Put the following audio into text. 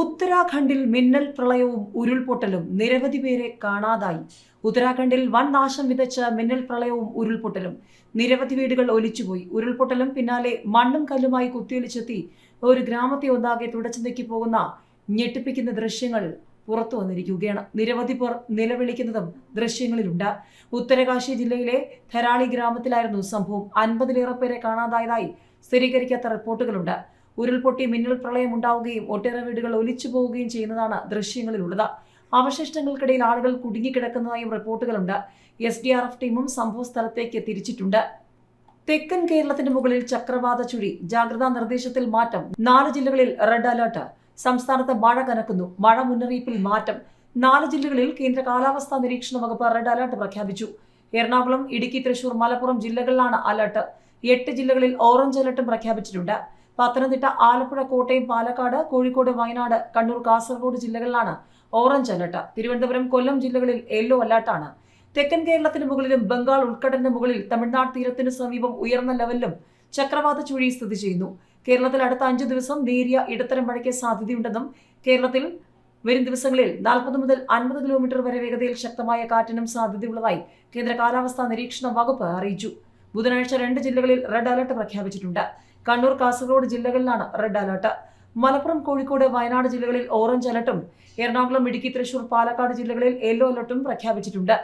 ഉത്തരാഖണ്ഡിൽ മിന്നൽ പ്രളയവും ഉരുൾപൊട്ടലും നിരവധി പേരെ കാണാതായി. ഉത്തരാഖണ്ഡിൽ വൻ നാശം വിതച്ച മിന്നൽ പ്രളയവും ഉരുൾപൊട്ടലും. നിരവധി വീടുകൾ ഒലിച്ചുപോയി. ഉരുൾപൊട്ടലും പിന്നാലെ മണ്ണും കല്ലുമായി കുത്തിയൊലിച്ചെത്തി. ഒരു ഗ്രാമത്തെ ഒന്നാകെ തുടച്ചു പോകുന്ന ഞെട്ടിപ്പിക്കുന്ന ദൃശ്യങ്ങൾ പുറത്തു വന്നിരിക്കുകയാണ്. നിരവധി പേർ നിലവിളിക്കുന്നതും ദൃശ്യങ്ങളിലുണ്ട്. ഉത്തരകാശി ജില്ലയിലെ ധരാളി ഗ്രാമത്തിലായിരുന്നു സംഭവം. അൻപതിലേറെ പേരെ കാണാതായതായി സ്ഥിരീകരിക്കാത്ത റിപ്പോർട്ടുകളുണ്ട്. ഉരുൾപൊട്ടി മിന്നൽ പ്രളയം ഉണ്ടാവുകയും ഒട്ടേറെ വീടുകൾ ഒലിച്ചു പോവുകയും ചെയ്യുന്നതാണ് ദൃശ്യങ്ങളിലുള്ളത്. അവശിഷ്ടങ്ങൾക്കിടയിൽ ആളുകൾ കുടുങ്ങിക്കിടക്കുന്നതായും റിപ്പോർട്ടുകളുണ്ട്. എസ് ഡി ആർ എഫ് ടീമും സംഭവ സ്ഥലത്തേക്ക് തിരിച്ചിട്ടുണ്ട്. തെക്കൻ കേരളത്തിന്റെ മുകളിൽ ചക്രവാത ചുഴി ജാഗ്രതാ നിർദ്ദേശത്തിൽ മാറ്റം. നാല് ജില്ലകളിൽ റെഡ് അലർട്ട്. സംസ്ഥാനത്ത് മഴ കനക്കുന്നു. മഴ മുന്നറിയിപ്പിൽ മാറ്റം. നാല് ജില്ലകളിൽ കേന്ദ്ര കാലാവസ്ഥാ നിരീക്ഷണ വകുപ്പ് റെഡ് അലർട്ട് പ്രഖ്യാപിച്ചു. എറണാകുളം ഇടുക്കി തൃശൂർ മലപ്പുറം ജില്ലകളിലാണ് അലർട്ട്. എട്ട് ജില്ലകളിൽ ഓറഞ്ച് അലർട്ടും പ്രഖ്യാപിച്ചിട്ടുണ്ട്. പത്തനംതിട്ട ആലപ്പുഴ കോട്ടയം പാലക്കാട് കോഴിക്കോട് വയനാട് കണ്ണൂർ കാസർഗോഡ് ജില്ലകളിലാണ് ഓറഞ്ച് അലർട്ട്. തിരുവനന്തപുരം കൊല്ലം ജില്ലകളിൽ യെല്ലോ അലർട്ടാണ്. തെക്കൻ കേരളത്തിന് മുകളിലും ബംഗാൾ ഉൾക്കടലിന് മുകളിൽ തമിഴ്നാട് തീരത്തിന് സമീപം ഉയർന്ന ലെവലിലും ചക്രവാത ചുഴി സ്ഥിതി ചെയ്യുന്നു. കേരളത്തിൽ അടുത്ത അഞ്ചു ദിവസം നേരിയ ഇടത്തരം മഴയ്ക്ക് സാധ്യതയുണ്ടെന്നും കേരളത്തിൽ വരും ദിവസങ്ങളിൽ നാൽപ്പത് മുതൽ അൻപത് കിലോമീറ്റർ വരെ വേഗതയിൽ ശക്തമായ കാറ്റിനും സാധ്യതയുള്ളതായി കേന്ദ്ര കാലാവസ്ഥാ നിരീക്ഷണ വകുപ്പ് അറിയിച്ചു. ബുധനാഴ്ച രണ്ട് ജില്ലകളിൽ റെഡ് അലർട്ട് പ്രഖ്യാപിച്ചിട്ടുണ്ട്. കണ്ണൂർ കാസർഗോഡ് ജില്ലകളിലാണ് റെഡ് അലർട്ട്. മലപ്പുറം കോഴിക്കോട് വയനാട് ജില്ലകളിൽ ഓറഞ്ച് അലർട്ടും. എറണാകുളം ഇടുക്കി തൃശൂർ പാലക്കാട് ജില്ലകളിൽ യെല്ലോ അലർട്ടും പ്രഖ്യാപിച്ചിട്ടുണ്ട്.